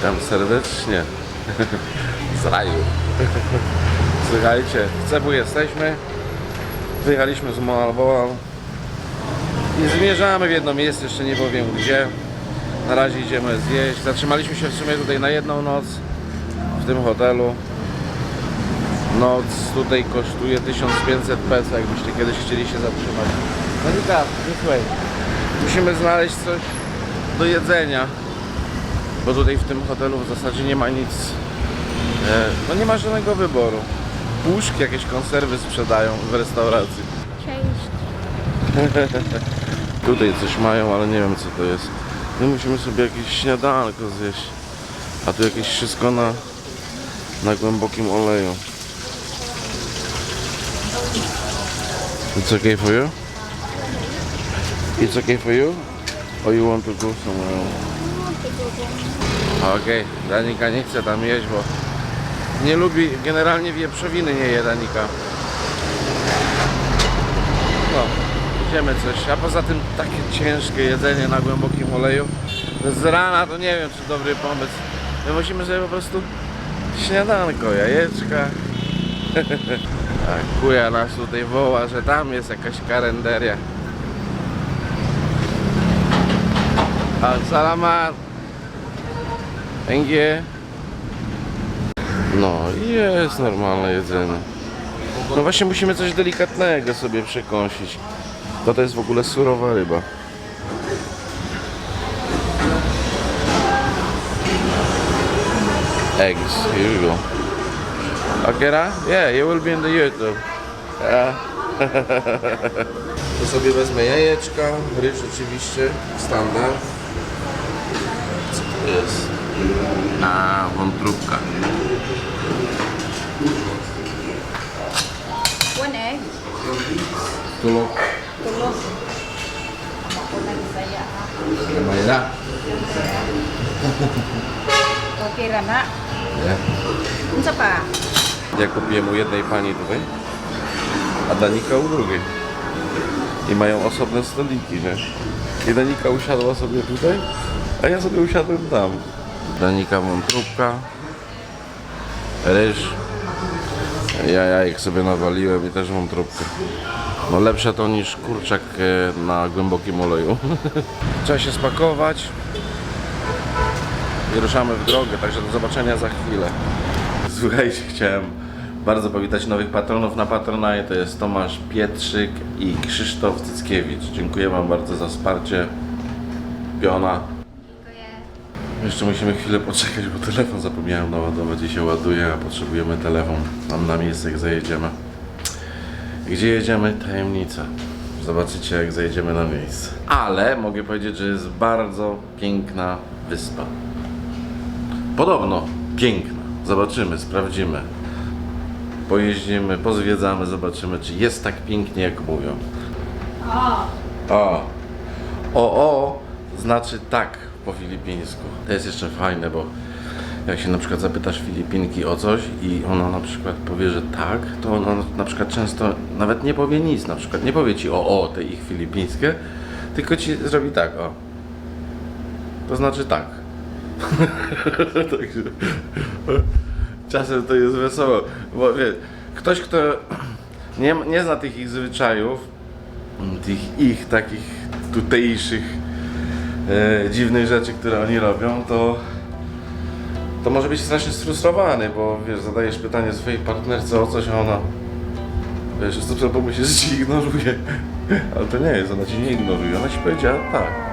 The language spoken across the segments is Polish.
Witam serdecznie z raju. Słuchajcie, w Cebu jesteśmy. Wyjechaliśmy z Moalboa i zmierzamy w jedno miejsce, jeszcze nie powiem gdzie. Na razie idziemy zjeść. Zatrzymaliśmy się w sumie tutaj na jedną noc w tym hotelu. Noc tutaj kosztuje 1500 peso, jakbyście kiedyś chcieli się zatrzymać. No i tak, way. Musimy znaleźć coś do jedzenia bo tutaj w tym hotelu w zasadzie nie ma nic, e, no nie ma żadnego wyboru. Puszki, jakieś konserwy sprzedają w restauracji. Cześć. Tutaj coś mają, ale nie wiem co to jest. My musimy sobie jakieś śniadanko zjeść. A tu jakieś wszystko na, na głębokim oleju. It's okay for you? It's okay for you? Or you want to go somewhere else? Okej, Danika nie chce tam jeść, bo nie lubi, generalnie wieprzowiny nie je Danika. No, idziemy coś, a poza tym takie ciężkie jedzenie na głębokim oleju. Z rana to nie wiem, czy dobry pomysł. My musimy sobie po prostu śniadanko, jajeczka. A kuja nas tutaj woła, że tam jest jakaś karenderia. A salamat. Thank you. No jest normalne jedzenie. No właśnie musimy coś delikatnego sobie przekąsić. To to jest w ogóle surowa ryba. Eggs, here you go. Akira? Yeah, you will be in the YouTube. Yeah. to sobie wezmę jajeczka, ryż oczywiście, standard. Co to jest? A, wątróbka. One egg. Tulog. Na saya. Mayra. Okay ra na. Nie? Unsa pa? Ja kupiłem u jednej pani tutaj, a Danika u drugiej. I mają osobne stoliki, nie? I Danika usiadła sobie tutaj, a ja sobie usiadłem tam. Danika wątróbka, ryż. Ja jajek sobie nawaliłem i też wątróbkę. No lepsze to niż kurczak e, na głębokim oleju. Trzeba się spakować i ruszamy w drogę, także do zobaczenia za chwilę. Słuchajcie, chciałem bardzo powitać nowych patronów na Patronite. To jest Tomasz Pietrzyk i Krzysztof Cyckiewicz. Dziękuję Wam bardzo za wsparcie. Piona. Jeszcze musimy chwilę poczekać, bo telefon zapomniałem naładować i się ładuje, a potrzebujemy telefon. Mam na miejsce, jak zajedziemy. Gdzie jedziemy? Tajemnica. Zobaczycie, jak zajedziemy na miejsce. Ale mogę powiedzieć, że jest bardzo piękna wyspa. Podobno piękna. Zobaczymy, sprawdzimy. Pojeździmy, pozwiedzamy, zobaczymy, czy jest tak pięknie, jak mówią. Oh. O, o, o znaczy tak po filipińsku. To jest jeszcze fajne, bo jak się na przykład zapytasz Filipinki o coś i ona na przykład powie, że tak, to ona na przykład często nawet nie powie nic, na przykład nie powie ci o, o, te ich filipińskie, tylko ci zrobi tak, o. To znaczy tak. Także czasem to jest wesoło, bo wie, ktoś, kto nie, nie zna tych ich zwyczajów, tych ich takich tutejszych e, dziwnych rzeczy, które oni robią, to to może być strasznie sfrustrowany, bo wiesz, zadajesz pytanie swojej partnerce o coś, a ona wiesz, to pomyśli, że ci ignoruje. Ale to nie jest, ona ci nie ignoruje, ona ci powiedziała tak.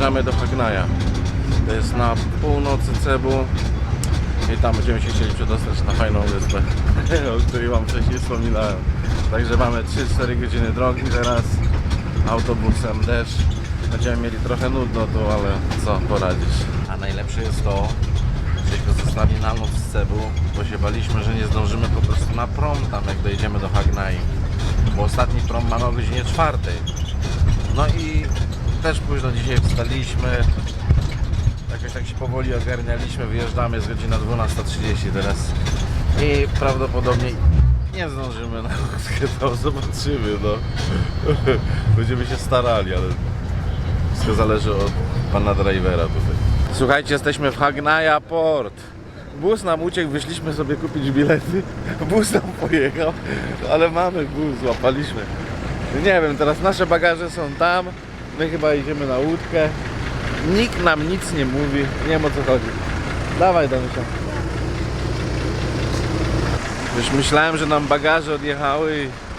Uderzamy do Hagnaja. To jest na północy Cebu i tam będziemy się chcieli przedostać na fajną wyspę, o której Wam wcześniej wspominałem. Także mamy 3-4 godziny drogi teraz, autobusem deszcz. Będziemy mieli trochę nudno tu, ale co poradzić. A najlepsze jest to, że go zostali na noc z Cebu, bo się baliśmy, że nie zdążymy po prostu na prom tam, jak dojedziemy do Hagnai. Bo ostatni prom mamy o godzinie czwartej. No i też późno dzisiaj wstaliśmy. Jakoś tak się powoli ogarnialiśmy. Wyjeżdżamy, jest godzina 12.30 teraz. I prawdopodobnie nie zdążymy na to zobaczymy, no. Będziemy się starali, ale wszystko zależy od pana drivera tutaj. Słuchajcie, jesteśmy w Hagnaja Port. Bus nam uciekł, wyszliśmy sobie kupić bilety. Bus nam pojechał, ale mamy bus, złapaliśmy. Nie wiem, teraz nasze bagaże są tam. My chyba idziemy na łódkę. Nikt nam nic nie mówi. Nie wiem o co chodzi. Dawaj, Danusia. Już myślałem, że nam bagaże odjechały i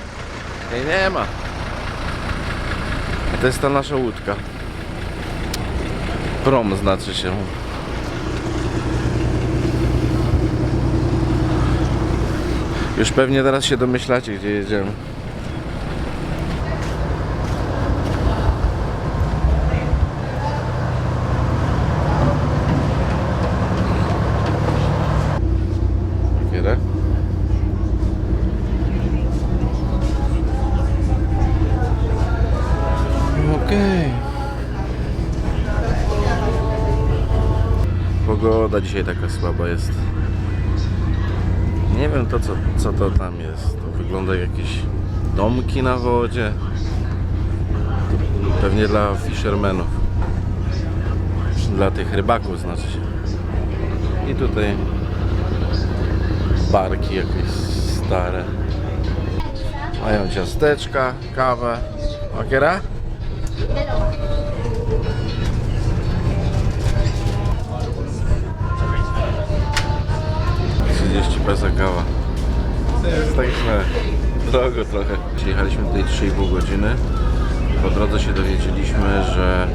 i nie ma. To jest ta nasza łódka. Prom znaczy się. Już pewnie teraz się domyślacie, gdzie jedziemy. Pogoda dzisiaj taka słaba jest. Nie wiem to co, co to tam jest. To wygląda jak jakieś domki na wodzie. Pewnie dla fishermenów. Dla tych rybaków znaczy się. I tutaj barki jakieś stare. Mają ciasteczka, kawę. Okiera? Trzydzieści pesa kawa. To jest tak źle. Drogo trochę. Jechaliśmy tutaj 3,5 godziny. Po drodze się dowiedzieliśmy, że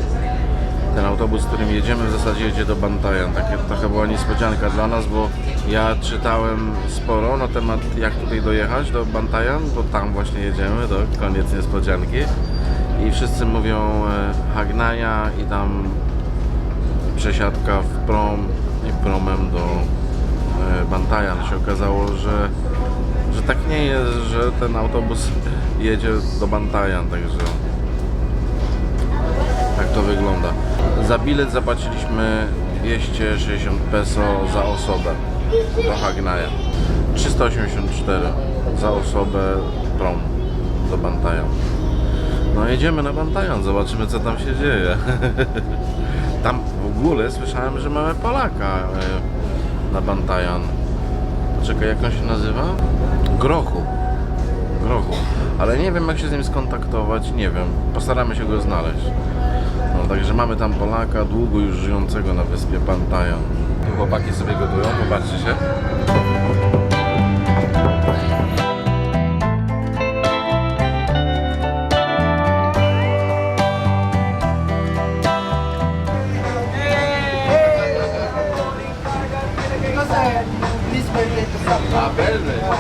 ten autobus, którym jedziemy w zasadzie jedzie do Bantajan. Takie trochę była niespodzianka dla nas, bo ja czytałem sporo na temat jak tutaj dojechać do Bantajan, bo tam właśnie jedziemy, to koniec niespodzianki. I wszyscy mówią e, Hagnaja i tam przesiadka w prom i promem do Bantajan. Się okazało, że, że tak nie jest, że ten autobus jedzie do Bantajan, także tak to wygląda. Za bilet zapłaciliśmy 260 peso za osobę do Hagnaja. 384 za osobę prom do Bantajan. No jedziemy na Bantajan, zobaczymy co tam się dzieje. Tam w ogóle słyszałem, że mamy Polaka e, na Bantajan. Czekaj, jak on się nazywa? Grochu. Grochu. Ale nie wiem jak się z nim skontaktować, nie wiem. Postaramy się go znaleźć. No, także mamy tam Polaka, długo już żyjącego na wyspie Bantajan. Chłopaki sobie gotują, popatrzcie się. Sir.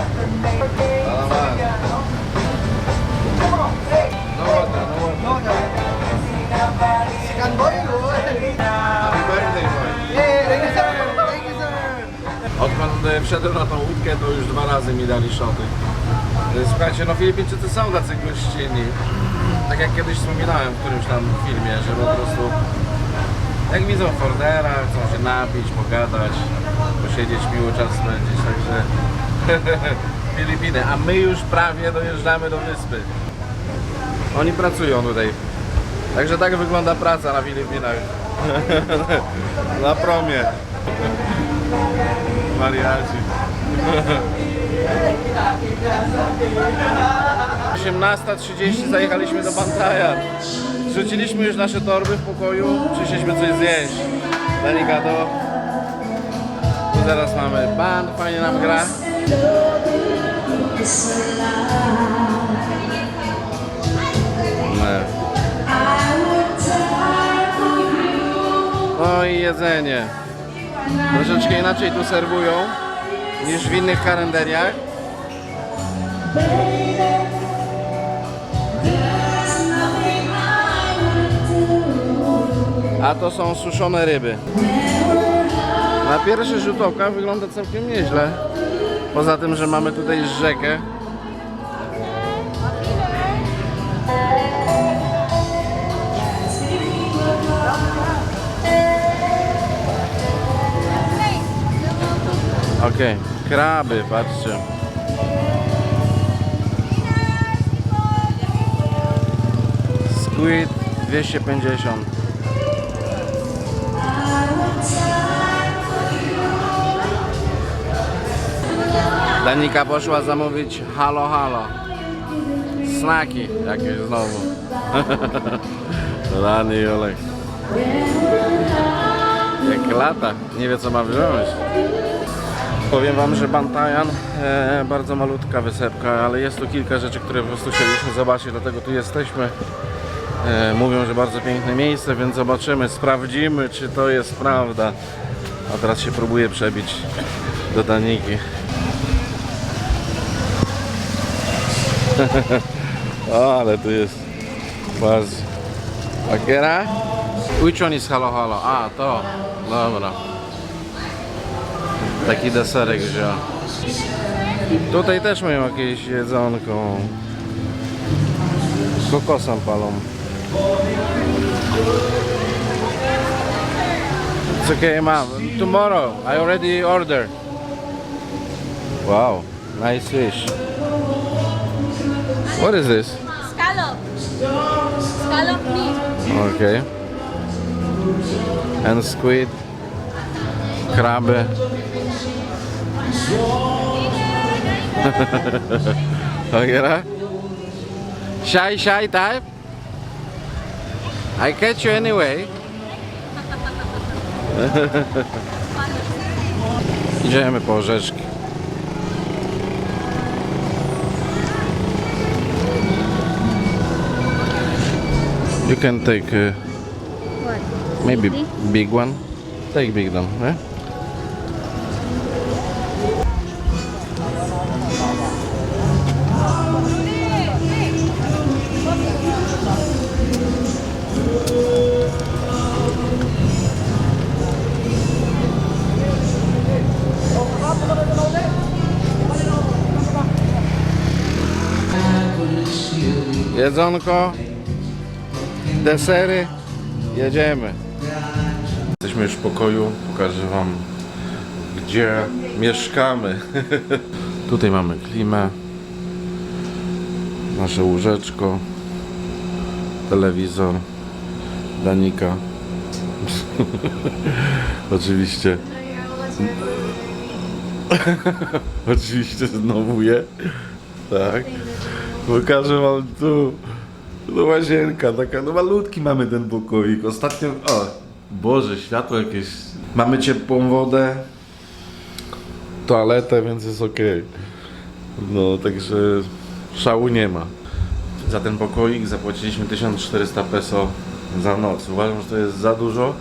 Odkąd e, wszedłem na tą łódkę, to już dwa razy mi dali szoty. E, Słuchajcie, no Filipińczycy są tacy gościnni. Tak jak kiedyś wspominałem w którymś tam filmie, że po prostu jak widzą Fordera, chcą się napić, pogadać, posiedzieć, miło czas spędzić, także Filipiny. A my już prawie dojeżdżamy do wyspy. Oni pracują tutaj. Także tak wygląda praca na Filipinach. na promie. Wariaci. 18.30 zajechaliśmy do Bantajan. Rzuciliśmy już nasze torby w pokoju, przyszliśmy coś zjeść. Delikado. Tu teraz mamy band, fajnie nam gra. No. I jedzenie. Troszeczkę inaczej tu serwują niż w innych kalendariach. A to są suszone ryby. Na pierwszy rzut oka wygląda całkiem nieźle. Poza tym, że mamy tutaj rzekę. Okej, okay. kraby, patrzcie. Squid 250 Danika poszła zamówić halo halo. Snaki jakieś znowu. Rany i Olek. Jak lata, nie wie co ma wziąć. Powiem wam, że Bantajan e, bardzo malutka wysepka, ale jest tu kilka rzeczy, które po prostu chcieliśmy zobaczyć, dlatego tu jesteśmy. E, mówią, że bardzo piękne miejsce, więc zobaczymy, sprawdzimy, czy to jest prawda. A teraz się próbuję przebić do Daniki. ale tu jest. Patrz. Bagiera? Which one is halo halo? A, to. Dobra. Taki deserek wziął. Tutaj też mają jakieś jedzonko. Kokosem palą. It's okay, mom. Tomorrow. I already ordered. Wow, nice fish. What is this? Scallop. Scallop meat. Okay. And squid. Kraby. Ogiera? Shy, shy type? I catch you anyway. Idziemy po orzeszki. You can take uh, maybe Big? big one. Take big one, eh? Jedzonko, desery, jedziemy. Jesteśmy już w pokoju, pokażę wam gdzie mieszkamy. Tutaj mamy klimę, nasze łóżeczko, telewizor, Danika. Oczywiście. Oczywiście znowu je. Tak. Pokażę wam tu. No łazienka, taka, no malutki mamy ten pokoik. Ostatnio, o, Boże, światło jakieś. Mamy ciepłą wodę, toaletę, więc jest ok. No, także szału nie ma. Za ten pokoik zapłaciliśmy 1400 peso za noc. Uważam, że to jest za dużo.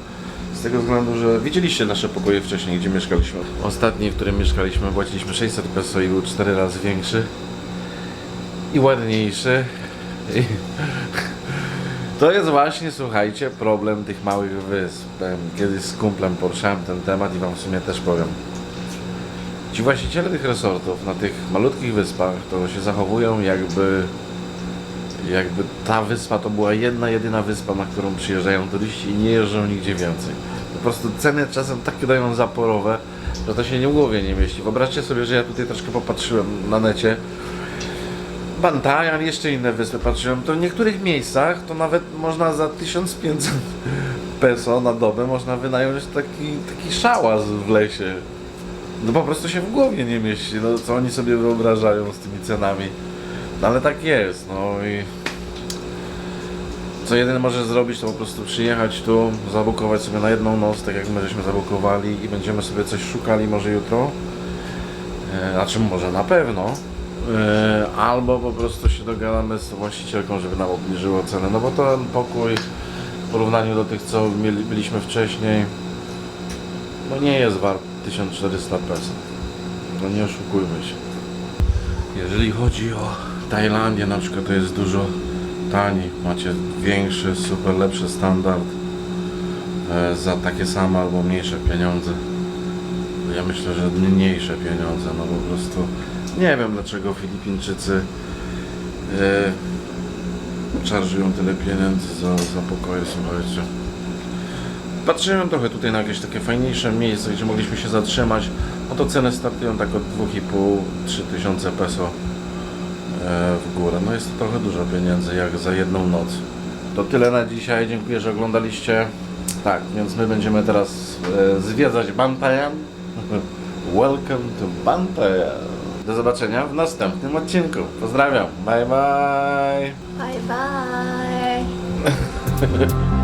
Z tego względu, że widzieliście nasze pokoje wcześniej, gdzie mieszkaliśmy. Ostatni, w którym mieszkaliśmy, płaciliśmy 600 peso i był 4 razy większy i ładniejszy. To jest właśnie, słuchajcie, problem tych małych wysp. Kiedyś z kumplem poruszałem ten temat i wam w sumie też powiem. Ci właściciele tych resortów na tych malutkich wyspach to się zachowują jakby jakby ta wyspa to była jedna, jedyna wyspa, na którą przyjeżdżają turyści i nie jeżdżą nigdzie więcej. Po prostu ceny czasem tak dają zaporowe, że to się nie głowie nie mieści. Wyobraźcie sobie, że ja tutaj troszkę popatrzyłem na necie Bantajan, jeszcze inne wyspy patrzyłem, to w niektórych miejscach to nawet można za 1500 peso na dobę można wynająć taki, taki szałas w lesie. No po prostu się w głowie nie mieści, no co oni sobie wyobrażają z tymi cenami. No ale tak jest, no i co jeden może zrobić, to po prostu przyjechać tu, zabukować sobie na jedną noc, tak jak my żeśmy zabukowali i będziemy sobie coś szukali może jutro. A czym może na pewno. E, Albo po prostu się dogadamy z właścicielką, żeby nam obniżyło cenę. No bo ten pokój w porównaniu do tych, co mieli, byliśmy wcześniej, no nie jest wart 1400 peso. No nie oszukujmy się. Jeżeli chodzi o Tajlandię na przykład, to jest dużo taniej. Macie większy, super lepszy standard e, za takie same albo mniejsze pieniądze. Ja myślę, że mniejsze pieniądze, no po prostu nie wiem dlaczego Filipińczycy e, czarżują tyle pieniędzy za, za pokoje, słuchajcie. Patrzyłem trochę tutaj na jakieś takie fajniejsze miejsce, gdzie mogliśmy się zatrzymać. No to ceny startują tak od 2,5-3 tysiące peso e, w górę. No jest to trochę dużo pieniędzy jak za jedną noc. To tyle na dzisiaj. Dziękuję, że oglądaliście. Tak, więc my będziemy teraz e, zwiedzać Bantayan. Welcome to Bantayan. Do zobaczenia w następnym odcinku. Pozdrawiam. Bye bye. Bye bye.